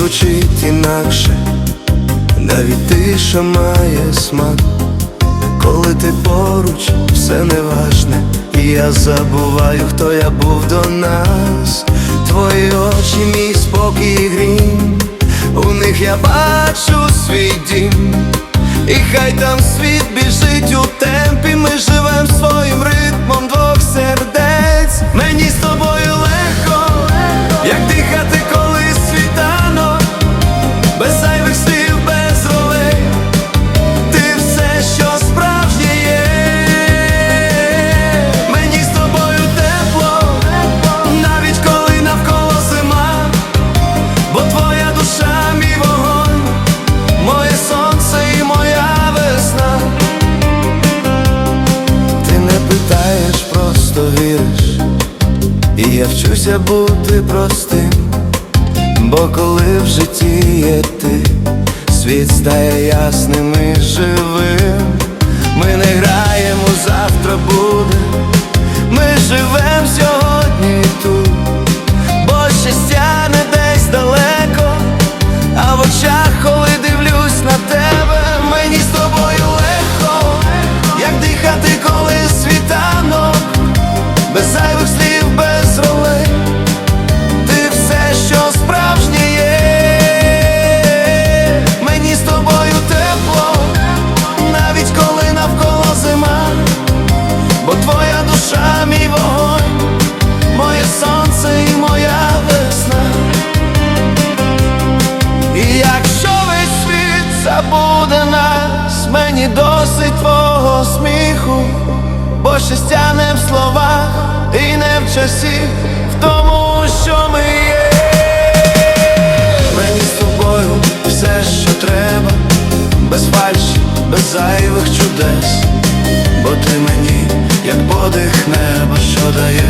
звучить інакше, навіть тиша має смак, коли ти поруч все неважне, і я забуваю, хто я був до нас. Твої очі, мій спокій грім, у них я бачу свій дім, і хай там світ біжить у темпі, ми живем. І я вчуся бути простим. Бо коли в житті є ти, світ стає ясним і живим. Мені досить твого сміху, бо щастя не в словах і не в часі, в тому, що ми є. Мені з тобою все, що треба, без фальші, без зайвих чудес, бо ти мені, як подих неба, що дає спокій і сенс.